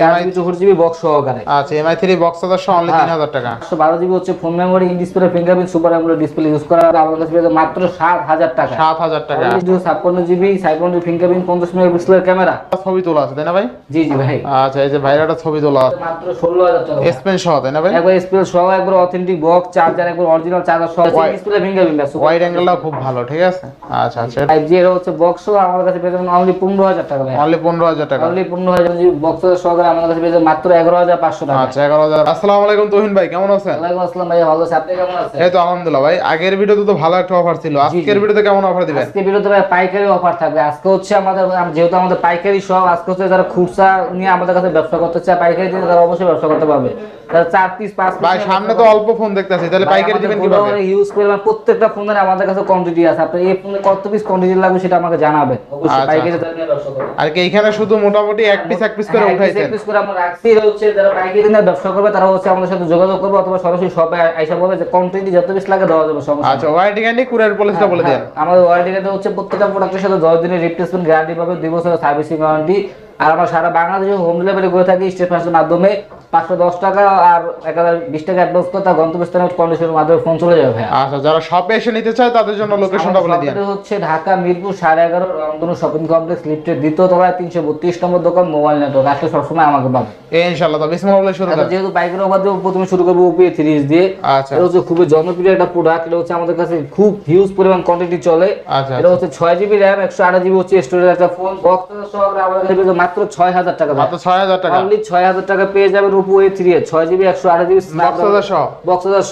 চার জিবি চৌষট্টি GB box সহকারে। আচ্ছা এমআই থ্রি বক্স সহ অনলি তিন হাজার টাকা। একশো বারো জিবি হচ্ছে phone memory in display fingerprint super AMOLED display use করা হবে। আমাদের কাছে মাত্র সাত হাজার টাকা। সাত হাজার টাকা। ছাপ্পান্ন জিবি সাইফোন ফিঙ্গারপ্রিন্ট পঞ্চাশ মেগাপিক্সেলের ক্যামেরা ছবি তোলা আছে তাই না ভাই? জি জি ভাই। আচ্ছা এই যে ভাইরা ছবি তোলা আছে। মাত্র ষোলো হাজার টাকা। এসপেন সহ তাই না ভাই? একবার সহ একবার অথেন্টিক বক্স চার্জার একবার অরিজিনাল চার্জার সহ। ডিসপ্লে ফিঙ্গারপ্রিন্ট ওয়াইড অ্যাঙ্গেলটা খুব ভালো ঠিক আছে? আচ্ছা আচ্ছা। ফাইভ জি এটা হচ্ছে বক্স আমার কাছে পেয়ে যাবেন অনলি পনেরো হাজার টাকা ভাই। অনলি পনেরো হাজার টাকা। অনলি পনেরো হাজার বক্স সহকারে আমার কাছে মাত্র এগারো হাজার পাঁচশো টাকা। আচ্ছা এগারো হাজার। আসসালামু আলাইকুম তুহিন ভাই কেমন আছেন? ওয়ালাইকুম আসসালাম ভাই ভালো আছে। আপনি কেমন আছেন? এই তো আলহামদুলিল্লাহ ভাই আগের ভিডিওতে তো ভালো একটা অফার ছিল। আজকের ভিডিওতে কেমন অফার দিবেন? আজকে বিরুদ্ধে ভাই পাইকারি অফার থাকবে। আজকে হচ্ছে আমাদের যেহেতু আমাদের পাইকারি সব আজকে হচ্ছে যারা খুচরা নিয়ে আমাদের কাছে ব্যবসা করতে চায় পাইকারি দিয়ে তারা অবশ্যই ব্যবসা করতে পারবে। তারা চার পিস পাঁচ ভাই সামনে তো অল্প ফোন দেখতেছি তাহলে পাইকারি দিবেন কীভাবে? ইউজ করে মানে প্রত্যেকটা ফোনের আমাদের কাছে কোয়ান্টিটি আছে। আপনি এই ফোনে কত পিস কোয়ান্টিটি লাগবে সেটা আমাকে জানাবেন। অবশ্যই আচ্ছা, পাইকারি করবে আর কি এখানে শুধু মোটামুটি এক পিস এক পিস করে হ্যাঁ, উঠাইছেন? এক করে আমরা রাখছি এটা হচ্ছে যারা পাইকারি দিনে ব্যবসা করবে তারা হচ্ছে আমাদের সাথে যোগাযোগ করবে অথবা সরাসরি শপে আইসা বলবে যে কোয়ান্টিটি যত বেশি লাগে দেওয়া যাবে সমস্যা। আচ্ছা ওয়ারেন্টি গ্যারান্টি কুরিয়ার পলিসিটা বলে দেন হ্যাঁ, আমাদের ওয়ারেন্টি গ্যারান্টি হচ্ছে প্রত্যেকটা প্রোডাক্টের সাথে দশ দিনের রিপ্লেসমেন্ট গ্যারান্টি পাবে 2 বছরের সার্ভিসিং ওয়ারেন্টি আর আমরা সারা বাংলাদেশে হোম ডেলিভারি করে থাকি স্টেট ফার্স্টের মাধ্যমে। পাঁচশো দশ টাকা আর এক হাজার বিশ টাকা অ্যাডভান্স করে তার গন্তব্যস্থানের কন্ডিশনের মাধ্যমে ফোন চলে যাবে আচ্ছা যারা শপে এসে নিতে চায় তাদের জন্য লোকেশনটা বলে দিন হচ্ছে ঢাকা মিরপুর সাড়ে এগারো রংধনু শপিং কমপ্লেক্স লিফটের দ্বিতীয় তলায় তিনশো বত্রিশ নম্বর দোকান মোবাইল নেটওয়ার্ক আসলে সবসময় আমাকে পাবে। এই ইনশাআল্লাহ তো বিসমিল্লাহ বলে শুরু তারপর যেহেতু বাইকের দিয়ে প্রথমে শুরু করব ওপিএ থ্রিজ দিয়ে আচ্ছা। এটা হচ্ছে খুবই জনপ্রিয় একটা প্রোডাক্ট এটা হচ্ছে আমাদের কাছে খুব হিউজ পরিমাণ কোয়ান্টিটি চলে। আচ্ছা এটা হচ্ছে ছয় জিবি র্যাম একশো আঠাশ জিবি হচ্ছে স্টোরেজ একটা ফোন বক্স সহকারে আমাদের কাছে মাত্র ছয় হাজার টাকা মাত্র ছয় হাজার টাকা। অনলি ছয় হাজার টাকা পেয়ে যাবেন ওপো এ থ্রি এ ছয় জিবি একশো আঠাশ জিবি বক্স হাজার সহ?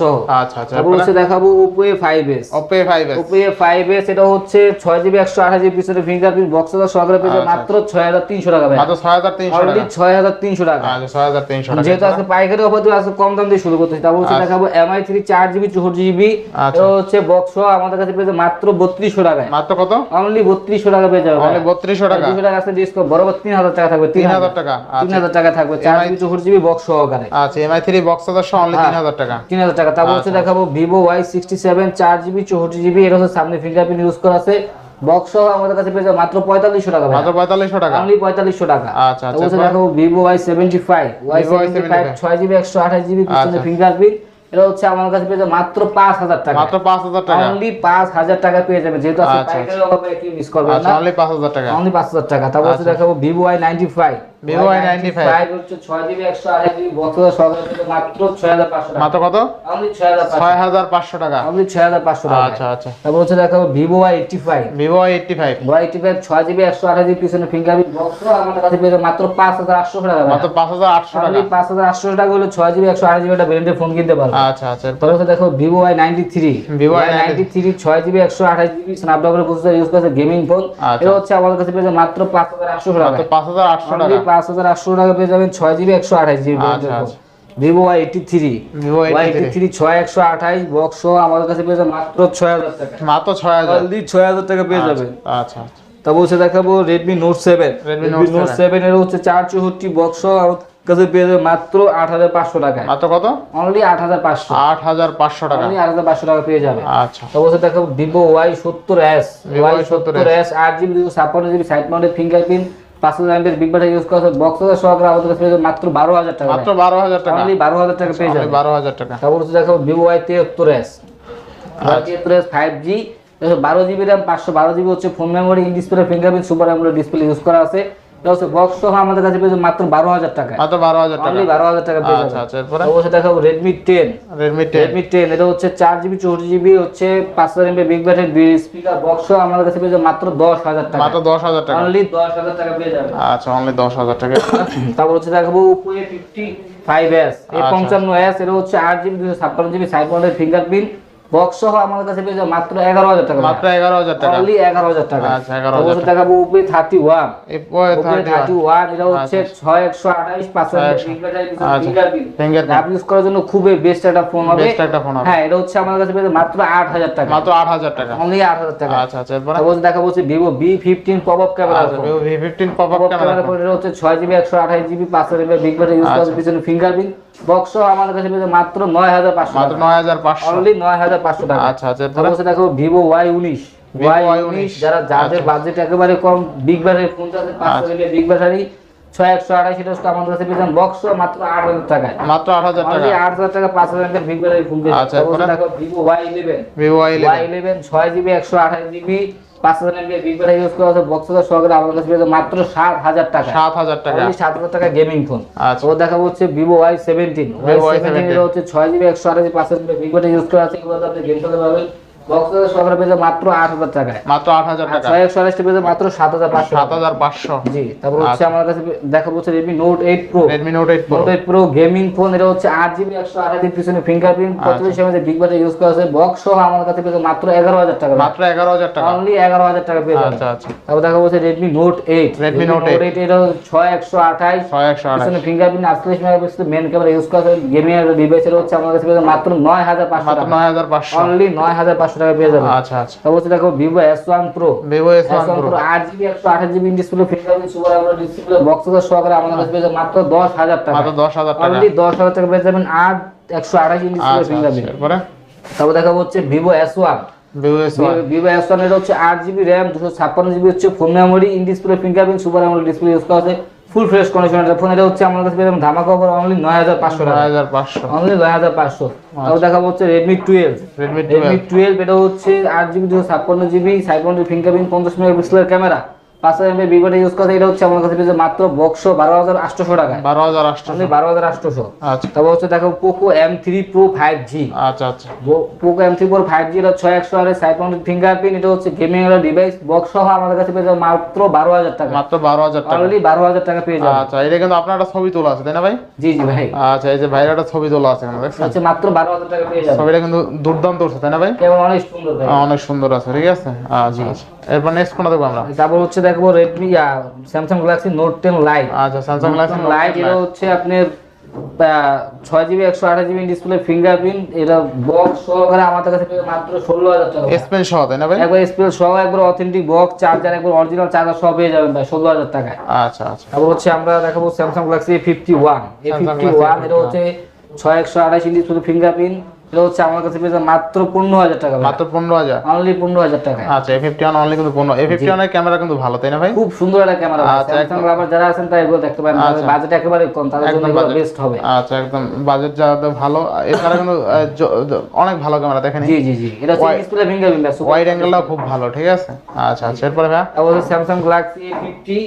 সহ। আচ্ছা আচ্ছা তারপর হচ্ছে দেখাবো Oppo A five S Oppo five S Oppo A five S এটা হচ্ছে ছয় জিবি একশো আঠাশ জিবি পিছনে ফিঙ্গারপ্রিন্ট বক্স হাজার সহকারে পেয়ে আচ্ছা, মাত্র ছয় হাজার তিনশো টাকা মাত্র ছয় হাজার তিনশো অনলি ছয় হাজার তিনশো টাকা। আচ্ছা ছয় হাজার তিনশো টাকা। যেহেতু আজকে পাইকারি অফার দিয়ে আজকে কম দাম দিয়ে শুরু করতেছি। তারপর হচ্ছে দেখাবো এমআই থ্রি চার জিবি চৌষট্টি জিবি আচ্ছা। এটা হচ্ছে বক্স আমাদের কাছে পেয়ে মাত্র বত্রিশশো টাকায়। মাত্র কত? অনলি বত্রিশশো টাকা পেয়ে যাবে অনলি বত্রিশশো টাকা। বত্রিশশো টাকা আছে ডিসকাউন্ট বরাবর তিন হাজার টাকা থাকবে তিন হাজার। টাকা তিন আচ্ছা হাজার টাকা থাকবে চার জিবি চৌষট্টি জিবি বক্স সহকারে। আচ্ছা এমআই থ্রি বক্স সহ অনলি। তিন হাজার টাকা। তিন হাজার টাকা। তারপর হচ্ছে দেখাবো ভিভো ওয়াই সিক্সটি সেভেন চার জিবি চৌষট্টি জিবি এটা হচ্ছে সামনে ফিঙ্গারপ্রিন্ট ইউজ করা আছে। বক্স সহ আমাদের কাছে পেয়ে যাবে মাত্র পঁয়তাল্লিশশো টাকা মাত্র পঁয়তাল্লিশশো টাকা। অনলি পঁয়তাল্লিশশো টাকা। আচ্ছা আচ্ছা হচ্ছে Vivo Y seventy five Y seventy five ছয় জিবি একশো আঠাশ জিবি পিছনে আচ্ছা। ফিঙ্গারপ্রিন্ট এটা হচ্ছে আমার কাছে পেয়ে যাবে মাত্র পাঁচ হাজার টাকা। মাত্র পাঁচ হাজার টাকা। অনলি পাঁচ হাজার টাকা পেয়ে যাবে। যেহেতু আছে আচ্ছা, পাইকারি অভাবে কি মিস করবেন আচ্ছা না? অনলি পাঁচ হাজার টাকা। অনলি পাঁচ হাজার টাকা। তারপর হচ্ছে দেখাবো Vivo Y ninety five Vivo Y95 হচ্ছে ছয় জিবি একশো আঠাশ জিবি বক্স সহকারে পেয়ে যাবে মাত্র ছয় হাজার পাঁচশো টাকা। মাত্র কত? অনলি ছয় হাজার ছয় হাজার পাঁচশো টাকা। অনলি ছয় হাজার পাঁচশো টাকা। আচ্ছা আচ্ছা। তারপর হচ্ছে দেখাবো Vivo Y eighty five Vivo eighty five Y eighty five ছয় জিবি একশো আঠাশ জিবি পিছনে ফিঙ্গারপ্রিন্ট বক্স আমাদের কাছে পেয়ে মাত্র পাঁচ হাজার আটশো টাকা। মাত্র পাঁচ হাজার আটশো টাকা। পাঁচ হাজার আটশো টাকা হলে ছয় জিবি একশো আঠাশ জিবি একটা ব্র্যান্ডের ফোন কিনতে পারবে। আচ্ছা আচ্ছা। তারপর হচ্ছে দেখো Vivo Y ninety three ninety three ছয় জিবি একশো আঠাশ জিবি স্ন্যাপড্রাগনের প্রসেসর ইউজ করছে গেমিং ফোন। এটা হচ্ছে আমাদের কাছে পেয়ে মাত্র পাঁচ হাজার আটশো টাকা। পাঁচ হাজার আটশো টাকা। পাঁচ হাজার আটশো টাকা পেয়ে যাবেন ছয় জিবি একশো আঠাশ জিবি আচ্ছা, আচ্ছা। Vivo Y eighty three Y eighty three ছয় একশো আঠাশ বক্স আমাদের কাছে পেয়ে যাবে মাত্র ছয় হাজার টাকা। মাত্র ছয় হাজার। ছয় হাজার টাকা পেয়ে যাবেন। আচ্ছা তারপর হচ্ছে দেখাবো Redmi Note seven Redmi Redmi Note Note seven এর হচ্ছে চার চৌষট্টি বক্স কাছে পেয়ে যাবে মাত্র আট হাজার পাঁচশো টাকায়। মাত্র কত? অনলি আট হাজার পাঁচশো। আট হাজার পাঁচশো টাকা। অনলি আট হাজার পাঁচশো টাকা পেয়ে যাবে আচ্ছা। তারপর হচ্ছে দেখাবো ভিভো ওয়াই সত্তর এস Vivo ওয়াই Y70s সত্তর এস আট জিবি দুশো ছাপ্পান্ন জিবি সাইড মাউন্টেড ফিঙ্গারপ্রিন্ট পাঁচশো এমপের বিগ বাটা ইউজ করা বক্স সহকারে আমাদের কাছে পেয়ে মাত্র বারো হাজার টাকা। মাত্র বারো হাজার টাকা। অনলি বারো হাজার টাকা পেয়ে যাবে। বারো হাজার টাকা। তারপর হচ্ছে দেখাবো ভিভো ওয়াই তিয়াত্তর এস ওয়াই তিয়াত্তর এস ফাইভ জি বারো জিবি র্যাম পাঁচশো বারো জিবি হচ্ছে phone memory display fingerprint super AMOLED display use করা আছে। বক্স সহ আমাদের কাছে পেয়ে মাত্র বারো হাজার টাকা। মাত্র বারো হাজার টাকা। বারো হাজার টাকা পেয়ে আচ্ছা আচ্ছা এরপরে? অবশ্যই দেখাবো Redmi ten Redmi ten Redmi ten এটা হচ্ছে চার জিবি চৌষট্টি জিবি হচ্ছে পাঁচ হাজার এমবি বিগ ব্যাটারি দুই স্পিকার বক্স আমাদের কাছে পেয়ে যাবে মাত্র দশ হাজার টাকা। মাত্র দশ হাজার টাকা। অনলি দশ হাজার টাকা পেয়ে যাবে। আচ্ছা অনলি দশ হাজার টাকা। তারপর হচ্ছে দেখাবো ফিফটি ফাইভ এস এই আচ্ছা। পঞ্চান্ন এস এটা হচ্ছে আট জিবি দুশো ছাপ্পান্ন জিবি মাউন্টেড ফিঙ্গারপ্রিন্ট বক্স সহ আমাদের কাছে পেয়ে যাবে মাত্র এগারো হাজার টাকা। মাত্র এগারো হাজার টাকা। অনলি এগারো হাজার টাকা। আচ্ছা, 11,000 তারপর হচ্ছে দেখাবো থার্টি ওয়ান থার্টি ওয়ান এটা হচ্ছে ছয় একশো আঠাইশ পাঁচশো আচ্ছা। ফিঙ্গার ইউজ করার জন্য খুবই বেস্ট একটা ফোন হবে। বেস্ট একটা ফোন হবে। হ্যাঁ এটা হচ্ছে আমাদের কাছে পেয়ে মাত্র আট হাজার টাকা। মাত্র আট হাজার টাকা। অনলি আট হাজার টাকা। আচ্ছা আচ্ছা এরপরে দেখা Vivo V fifteen pop up camera আছে V fifteen pop up camera করে হচ্ছে ছয় জিবি একশো আঠাশ জিবি পাঁচশো জিবি বিগ ব্যাটারি ইউজ করার আচ্ছা। পিছনে ফিঙ্গারপ্রিন্ট বক্স আমাদের কাছে পেয়ে মাত্র নয় হাজার পাঁচশো মাত্র নয় হাজার পাঁচশো। অনলি নয় হাজার পাঁচশো টাকা। আচ্ছা আচ্ছা এরপরে দেখো ভিভো ওয়াই উনিশ। Vivo ওয়াই Y19 যারা যাদের বাজেট একেবারে কম বিগ ব্যাটারি ফোন চাচ্ছে বিগ ব্যাটারি ছয় একশো আঠাশ এটা আমাদের কাছে পেয়েছেন বক্স মাত্র আট হাজার টাকায়। মাত্র আট হাজার টাকা। আট হাজার টাকা পাঁচ হাজার টাকা ভিভ ফোন পেয়েছেন। আচ্ছা, দেখো Vivo Y eleven Vivo Y eleven ছয় জিবি একশো আঠাশ জিবি পাঁচ হাজার এমবি ব্যাটারি ইউজ করা আছে বক্স সহকারে আমাদের কাছে পেয়েছে মাত্র সাত হাজার টাকা। সাত হাজার টাকা। সাত হাজার টাকা গেমিং ফোন আচ্ছা। ও দেখা হচ্ছে Vivo Y seventeen Y seventeen হচ্ছে ছয় জিবি একশো আঠাশ পাঁচ হাজার ব্যাটারি ইউজ করা আছে। এগুলো আপনি গেম খেলতে পারবেন বক্স সহকারে পেয়েছে মাত্র আট হাজার টাকায়। মাত্র আট হাজার টাকা। ছয় একশো আঠাশটা পেয়েছে মাত্র সাত হাজার পাঁচশো। সাত হাজার পাঁচশো। জি তারপর হচ্ছে আচ্ছা। আমার কাছে দেখা হচ্ছে Redmi Note eight Pro Redmi Note eight Pro eight Pro gaming phone এটা হচ্ছে আট জিবি একশো আঠাশ পিছনে ফিঙ্গারপ্রিন্ট আচ্ছা। এমএস বিগ বাজার ইউজ করা আছে বক্স সহ আমার কাছে পেয়েছে মাত্র এগারো হাজার টাকা। মাত্র এগারো হাজার টাকা। অনলি এগারো হাজার টাকা পেয়ে যাবেন। আচ্ছা আচ্ছা। তারপর দেখা হচ্ছে Redmi Note eight Redmi Note eight এটা ছয় একশো আঠাশ ছয় একশো আঠাশ পিছনে ফিঙ্গারপ্রিন্ট আটচল্লিশ মেগাপিক্সেল মেন ক্যামেরা ইউজ করা আছে। গেমিং ডিভাইস এটা হচ্ছে আমার কাছে মাত্র নয় হাজার পাঁচশো নয় হাজার পাঁচশো। অনলি নয় হাজার পাঁচশো টাকা পেয়ে যাবেন। আচ্ছা আচ্ছা। তারপর হচ্ছে দেখো Vivo S one Pro Vivo S one Pro আট জিবি একশো আঠাশ GB display fingerprint super AMOLED display box সহকারে আমাদের কাছে পেয়ে যাবেন মাত্র দশ হাজার টাকা। মাত্র দশ হাজার টাকা। অলরেডি দশ হাজার টাকা পেয়ে যাবেন আট একশো আঠাশ ইঞ্চি আচ্ছা আচ্ছা ফিঙ্গারপ্রিন্ট তারপর দেখা হচ্ছে Vivo S one Vivo S one হচ্ছে আট জিবি র্যাম দুশো ছাপ্পান্ন জিবি হচ্ছে phone memory in display fingerprint super AMOLED display use করা আছে। ফুল ফ্রেশ কন্ডিশন এটা ফোন এটা হচ্ছে আমাদের কাছে পেয়ে ধামাকা অফার অনলি নয় হাজার পাঁচশো নয় টাকা হাজার পাঁচশো। অনলি নয় হাজার পাঁচশো। তারপর দেখা হচ্ছে Redmi twelve Redmi Redmi twelve twelve এটা হচ্ছে আট জিবি দুশো ছাপ্পান্ন জিবি সাইফোন ফিঙ্গারপ্রিন্ট পঞ্চাশ মেগাপিক্সেলের ক্যামেরা। পাঁচ এমবি ইউজ করতে এটা হচ্ছে আমার কাছে পেয়েছে মাত্র বক্সো বারো হাজার আটশোশো টাকা বারো হাজার আটশো বারো হাজার আটশোশো। আচ্ছা। তারপর হচ্ছে দেখো Poco M three Pro five G আচ্ছা আচ্ছা। Poco M three Pro five G এটা ছয় একশো আর ফিঙ্গারপ্রিন্ট এটা হচ্ছে গেমিং এর ডিভাইস বক্স সহ আমাদের কাছে পেয়ে যাবে মাত্র বারো হাজার টাকা। মাত্র বারো হাজার টাকা। অলরেডি বারো হাজার টাকা পেয়ে যাবে। আচ্ছা এটা কিন্তু আপনার একটা ছবি তোলা আছে তাই না ভাই? জি জি ভাই। আচ্ছা এই যে ভাইয়ের একটা ছবি তোলা আছে দেখছেন মাত্র বারো হাজার টাকা পেয়ে যাবে। ছবিটা কিন্তু দুর্দান্ত উঠছে তাই না ভাই? অনেক সুন্দর অনেক সুন্দর আছে ঠিক আছে? আচ্ছা আচ্ছা। এরপর নেক্সট কোনটা দেখব আমরা? তারপর হচ্ছে দেখব Redmi Samsung Galaxy Note ten Lite আচ্ছা স্যামসাং গ্যালাক্সি লাইট এটা হচ্ছে আপনার ছয় জিবি একশো আঠাশ জিবি ডিসপ্লে ফিঙ্গারপ্রিন্ট এটা বক্স সহকারে আমাদের কাছে মাত্র ষোলো হাজার টাকা। এসপেন সহ তাই না ভাই? একবার স্পেল সহ একবার অথেন্টিক বক্স চার্জার একবার অরিজিনাল চার্জার সহ পেয়ে যাবেন ভাই ষোলো হাজার টাকায়। আচ্ছা আচ্ছা। তারপর হচ্ছে আমরা দেখাবো Samsung Galaxy fifty one A fifty one এটা A51 হচ্ছে ছয় একশো আঠাশ ইঞ্চি শুধু ফিঙ্গারপ্রিন্ট এটা হচ্ছে আমার কাছে পেয়ে যাবে মাত্র পনেরো হাজার টাকা মাত্র পনেরো হাজার? অনলি পনেরো হাজার টাকায়। আচ্ছা এ ফিফটি ওয়ান অনলি কিন্তু পনেরো এ ফিফটি ওয়ানের ক্যামেরা কিন্তু ভালো তাই না ভাই? খুব সুন্দর একটা ক্যামেরা আচ্ছা, স্যামসাং লাভার যারা আছেন তারা এগুলো দেখতে পারেন। আচ্ছা। বাজেট একেবারে কম তাদের জন্য। বেস্ট হবে। আচ্ছা একদম বাজেট যাদের ভালো। এছাড়া কিন্তু অনেক ভালো ক্যামেরা দেখেন জি জি জি। এটা হচ্ছে ডিসপ্লে ফিঙ্গারপ্রিন্ট ওয়াইড অ্যাঙ্গেলটাও খুব ভালো ঠিক আছে? আচ্ছা আচ্ছা এরপরে ভাই? স্যামসাং গ্যালাক্সি এ ফিফটি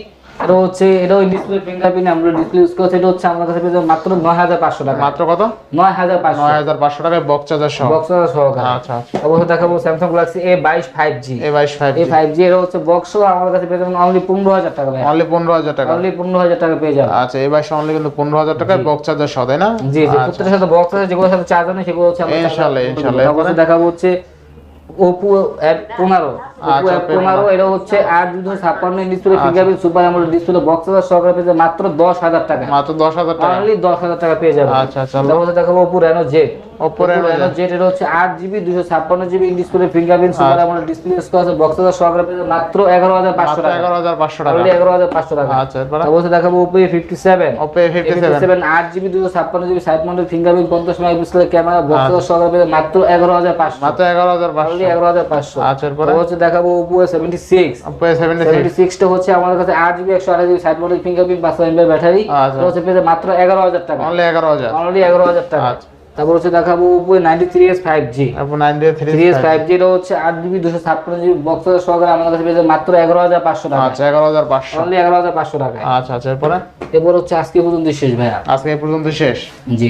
এটা হচ্ছে এটাও ডিসপ্লে ফিঙ্গারপ্রিন্ট আমরা ডিসপ্লে ইউজ করছি এটা হচ্ছে আমার কাছে পেয়ে মাত্র নয় হাজার পাঁচশো টাকা। মাত্র কত? নয় হাজার পাঁচশো। নয় হাজার পাঁচশো টাকায় বক্স চার্জার সহ। বক্স সহকারে আচ্ছা আচ্ছা। অবশ্য দেখাবো এ বাইশ ফাইভ এই ফাইভ জি এটা হচ্ছে বক্স আমার কাছে পেয়ে যাবেন অনলি পনেরো হাজার টাকা ভাই। অনলি পনেরো হাজার টাকা। অনলি পনেরো হাজার টাকা পেয়ে যাবেন আচ্ছা এই বাইশ অনলি কিন্তু পনেরো হাজার টাকায় বক্স চার্জার সহ তাই না? জি জি আচ্ছা। প্রত্যেকটার সাথে বক্স আছে যেগুলোর সাথে চার্জার নেই সেগুলো হচ্ছে আমরা ইনশাআল্লাহ, ইনশাআল্লাহ। দেখাবো হচ্ছে ওপো অ্যাপ পনেরো। ওপো অ্যাপ পনেরো এটা হচ্ছে আট দুশো ছাপ্পান্ন display fingerprint super AMOLED display box হাজার সহকারে পেয়ে যাবে মাত্র দশ হাজার টাকা। মাত্র দশ হাজার টাকা। অনলি দশ হাজার টাকা পেয়ে যাবে। আচ্ছা আচ্ছা তারপর দেখাবো Oppo Reno Z Oppo Reno Z এটা হচ্ছে আট জিবি দুশো ছাপ্পান্ন GB display fingerprint super AMOLED display আছে বক্স হাজার সহকারে পেয়ে যাবে মাত্র এগারো হাজার পাঁচশো টাকা। এগারো হাজার পাঁচশো টাকা। অনলি এগারো হাজার পাঁচশো টাকা। আচ্ছা তারপর দেখাবো Oppo fifty seven Oppo A fifty seven আট জিবি দুশো ছাপ্পান্ন জিবি সাইড মাউন্টেড ফিঙ্গারপ্রিন্ট পঞ্চাশ মেগাপিক্সেলের ক্যামেরা বক্স পেয়ে মাত্র এগারো হাজার পাঁচশো। মাত্র এগারো হাজার পাঁচশো। এগারো হাজার পাঁচশো। আচ্ছা হচ্ছে দেখাবো Oppo seventy six seventy seventy সিক্সটা হচ্ছে আমাদের কাছে আট জিবি একশো আঠাশ জিবি সাইড মাউন্টেড ফিঙ্গারপ্রিন্ট পাঁচশো এমবি ব্যাটারি। আচ্ছা। হচ্ছে মাত্র এগারো হাজার টাকা। অনলি এগারো হাজার। অনলি এগারো হাজার টাকা। আচ্ছা। তারপর হচ্ছে দেখাবো Oppo ninety three S five G three three S five G এটা হচ্ছে আট জিবি দুশো ছাপ্পান্ন জিবি বক্স সহকারে আমাদের কাছে পেয়ে মাত্র এগারো হাজার পাঁচশো টাকা। আচ্ছা এগারো হাজার পাঁচশো। অনলি এগারো হাজার পাঁচশো টাকা আচ্ছা আচ্ছা এরপরে? এরপর হচ্ছে আজকে পর্যন্ত শেষ ভাইয়া। আজকে পর্যন্ত শেষ। জি।